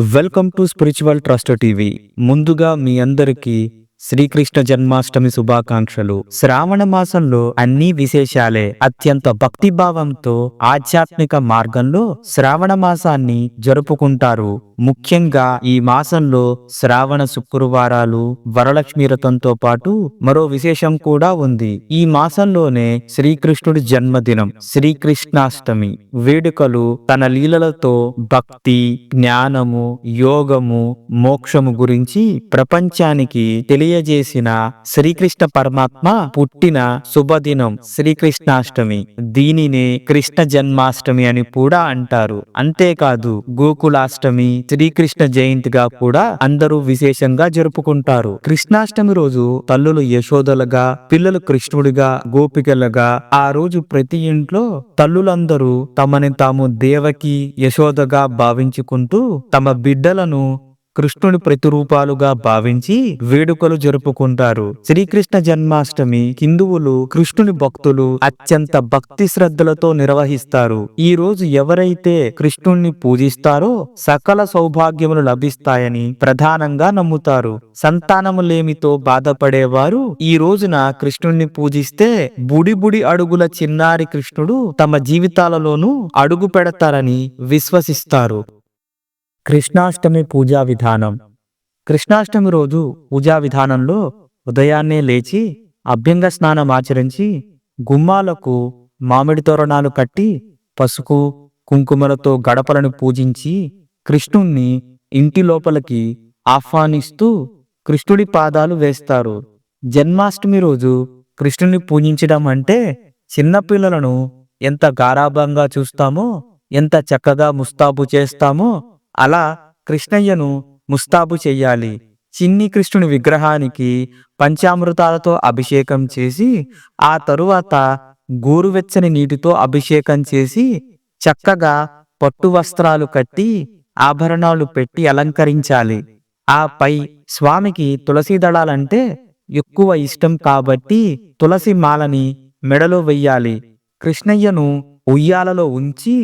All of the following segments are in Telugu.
Welcome to spiritual trust TV. ముందుగా మీ అందరికీ శ్రీకృష్ణ జన్మాష్టమి శుభాకాంక్షలు. శ్రావణ మాసంలో అన్ని విశేషాలే అత్యంత భక్తిభావంతో ఆధ్యాత్మిక మార్గంలో శ్రావణ మాసాన్ని జరుపుకుంటారు. ముఖ్యంగా ఈ మాసంలో శ్రావణ శుక్రవారాలు వరలక్ష్మి వ్రతంతో పాటు మరో విశేషం కూడా ఉంది. ఈ మాసంలోనే శ్రీకృష్ణుడి జన్మదినం శ్రీకృష్ణాష్టమి. వేడుకలు తన లీలలతో భక్తి జ్ఞానము యోగము మోక్షము గురించి ప్రపంచానికి తెలియజేసిన శ్రీకృష్ణ పరమాత్మ పుట్టిన శుభదినం శ్రీకృష్ణాష్టమి. దీనినే కృష్ణ జన్మాష్టమి అని కూడా అంటారు. అంతేకాదు గోకులాష్టమి శ్రీకృష్ణ జయంతిగా కూడా అందరూ విశేషంగా జరుపుకుంటారు. కృష్ణాష్టమి రోజు తల్లులు యశోదలుగా పిల్లలు కృష్ణుడిగా గోపికలుగా ఆ రోజు ప్రతి ఇంట్లో తల్లులందరూ తమని తాము దేవకి యశోదగా భావించుకుంటూ తమ బిడ్డలను కృష్ణుని ప్రతిరూపాలుగా భావించి వేడుకలు జరుపుకుంటారు. శ్రీకృష్ణ జన్మాష్టమి హిందువులు కృష్ణుని భక్తులు అత్యంత భక్తి శ్రద్ధలతో నిర్వహిస్తారు. ఈ రోజు ఎవరైతే కృష్ణుణ్ణి పూజిస్తారో సకల సౌభాగ్యములు లభిస్తాయని ప్రధానంగా నమ్ముతారు. సంతానము లేమితో బాధపడేవారు ఈ రోజున కృష్ణుణ్ణి పూజిస్తే బుడి బుడి అడుగుల చిన్నారి కృష్ణుడు తమ జీవితాలలోనూ అడుగు పెడతారని విశ్వసిస్తారు. కృష్ణాష్టమి పూజా విధానం. కృష్ణాష్టమి రోజు పూజా విధానంలో ఉదయాన్నే లేచి అభ్యంగ స్నానం ఆచరించి గుమ్మాలకు మామిడి తోరణాలు కట్టి పసుపు కుంకుమలతో గడపలను పూజించి కృష్ణుణ్ణి ఇంటి లోపలికి ఆహ్వానిస్తూ కృష్ణుడి పాదాలు వేస్తారు. జన్మాష్టమి రోజు కృష్ణుని పూజించడం అంటే చిన్నపిల్లలను ఎంత గారాభంగా చూస్తామో ఎంత చక్కగా ముస్తాబు చేస్తామో అలా కృష్ణయ్యను ముస్తాబు చెయ్యాలి. చిన్ని కృష్ణుని విగ్రహానికి పంచామృతాలతో అభిషేకం చేసి ఆ తరువాత గోరువెచ్చని నీటితో అభిషేకం చేసి చక్కగా పట్టు వస్త్రాలు కట్టి ఆభరణాలు పెట్టి అలంకరించాలి. ఆ పై స్వామికి తులసి దళాలంటే ఎక్కువ ఇష్టం కాబట్టి తులసి మాలని మెడలో వెయ్యాలి. కృష్ణయ్యను ఉయ్యాలలో ఉంచి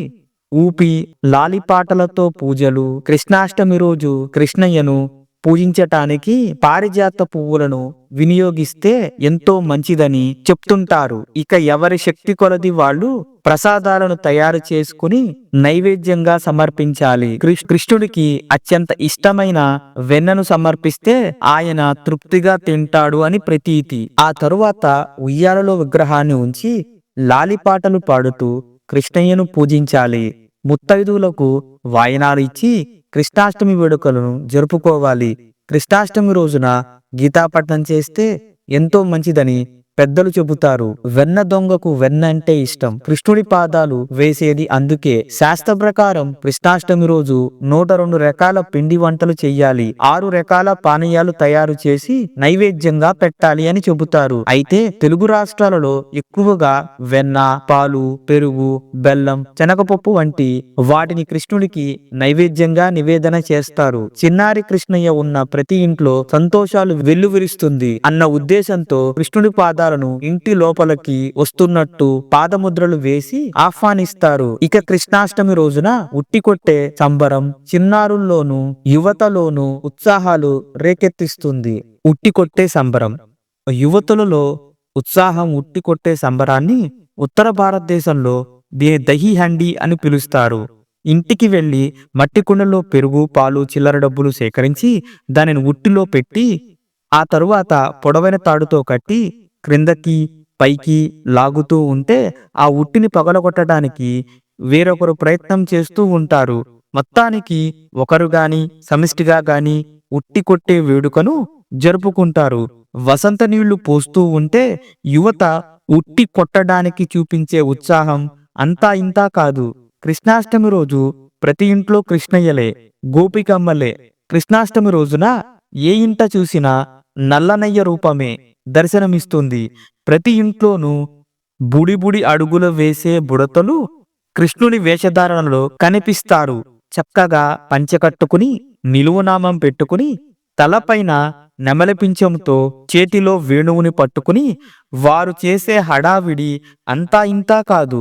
ఊపి లాలిపాటలతో పూజలు కృష్ణాష్టమి రోజు కృష్ణయ్యను పూజించటానికి పారిజాత పువ్వులను వినియోగిస్తే ఎంతో మంచిదని చెప్తుంటారు. ఇక ఎవరి శక్తి కొలది వాళ్ళు ప్రసాదాలను తయారు చేసుకుని నైవేద్యంగా సమర్పించాలి. కృష్ణుడికి అత్యంత ఇష్టమైన వెన్నను సమర్పిస్తే ఆయన తృప్తిగా తింటాడు అని ప్రతీతి. ఆ తరువాత ఉయ్యాలలో విగ్రహాన్ని ఉంచి లాలిపాటలు పాడుతూ కృష్ణయ్యను పూజించాలి. ముత్తైదువులకు వాయనాలు ఇచ్చి కృష్ణాష్టమి వేడుకలను జరుపుకోవాలి. కృష్ణాష్టమి రోజున గీతాపట్నం చేస్తే ఎంతో మంచిదని పెద్దలు చెబుతారు వెన్న దొంగకు వెన్న అంటే ఇష్టం. కృష్ణుడి పాదాలు వేసేది అందుకే శాస్త్ర ప్రకారం కృష్ణాష్టమి రోజు నూట రెండు రకాల పిండి వంటలు చెయ్యాలి. ఆరు రకాల పానీయాలు తయారు చేసి నైవేద్యంగా పెట్టాలి అని చెబుతారు. అయితే తెలుగు రాష్ట్రాలలో ఎక్కువగా వెన్న పాలు పెరుగు బెల్లం శనగపప్పు వంటి వాటిని కృష్ణుడికి నైవేద్యంగా నివేదన చేస్తారు. చిన్నారి కృష్ణయ్య ఉన్న ప్రతి ఇంట్లో సంతోషాలు వెల్లువిరుస్తుంది అన్న ఉద్దేశంతో కృష్ణుడి పాదాలను ఇంటి లోపలికి వస్తున్నట్టు పాదముద్రలు వేసి ఆహ్వానిస్తారు. ఇక కృష్ణాష్టమి రోజున ఉట్టి కొట్టే సంబరం చిన్నారుల్లోనూ యువతలోనూ ఉత్సాహాలు రేకెత్తిస్తుంది. ఉట్టి కొట్టే సంబరం. యువతులలో ఉత్సాహం ఉట్టి కొట్టే సంబరాన్ని ఉత్తర భారతదేశంలో దే దహి హండి అని పిలుస్తారు. ఇంటికి వెళ్ళి మట్టి కుండలో పెరుగు పాలు చిల్లర డబ్బులు సేకరించి దానిని ఉట్టిలో పెట్టి ఆ తరువాత పొడవైన తాడుతో కట్టి క్రిందకి పైకి లాగుతూ ఉంటే ఆ ఉట్టిని పగలగొట్టడానికి వేరొకరు ప్రయత్నం చేస్తూ ఉంటారు. మొత్తానికి ఒకరు గాని సమిష్టిగా గాని ఉట్టి కొట్టే వేడుకను జరుపుకుంటారు. వసంత నీళ్ళు పోస్తూ ఉంటే యువత ఉట్టి కొట్టడానికి చూపించే ఉత్సాహం అంతా ఇంతా కాదు. కృష్ణాష్టమి రోజు ప్రతి ఇంట్లో కృష్ణయ్యలే గోపికమ్మలే. కృష్ణాష్టమి రోజున ఏ ఇంట చూసినా నల్లనయ్య రూపమే. దర్శనమిస్తుంది. ప్రతి ఇంట్లోనూ బుడి బుడి అడుగులు వేసే బుడతలు కృష్ణుని వేషధారణలో కనిపిస్తారు. చక్కగా పంచెకట్టుకుని నిలువునామం పెట్టుకుని తలపైన నెమలి పింఛంతో చేతిలో వేణువుని పట్టుకుని వారు చేసే హడావిడి అంతా ఇంతా కాదు.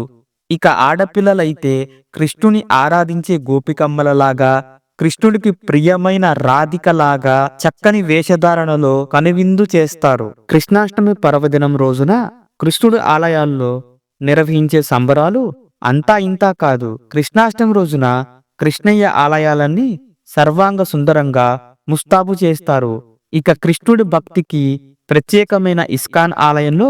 ఇక ఆడపిల్లలైతే కృష్ణుని ఆరాధించే గోపికమ్మలలాగా కృష్ణుడికి ప్రియమైన రాధికలాగా చక్కని వేషధారణలో కనువిందు చేస్తారు. కృష్ణాష్టమి పర్వదినం రోజున కృష్ణుడి ఆలయాల్లో నిర్వహించే సంబరాలు అంతా ఇంతా కాదు. కృష్ణాష్టమి రోజున కృష్ణయ్య ఆలయాలన్నీ సర్వాంగ సుందరంగా ముస్తాబు చేస్తారు. ఇక కృష్ణుడి భక్తికి ప్రత్యేకమైన ఇస్కాన్ ఆలయంలో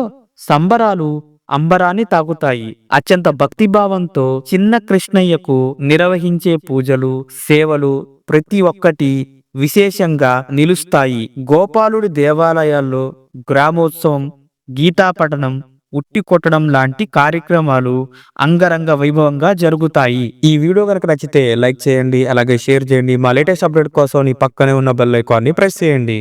సంబరాలు అంబరాన్ని తాగుతాయి అత్యంత భక్తిభావంతో చిన్న కృష్ణయ్యకు నిర్వహించే పూజలు సేవలు ప్రతి ఒక్కటి విశేషంగా నిలుస్తాయి. గోపాలుడి దేవాలయాల్లో గ్రామోత్సవం గీతాపఠనం ఉట్టి కొట్టడం లాంటి కార్యక్రమాలు అంగరంగ వైభవంగా జరుగుతాయి. ఈ వీడియో కనుక నచ్చితే లైక్ చేయండి అలాగే షేర్ చేయండి. మా లేటెస్ట్ అప్డేట్ కోసం ఈ పక్కనే ఉన్న బెల్ ఐకాన్ని ప్రెస్ చేయండి.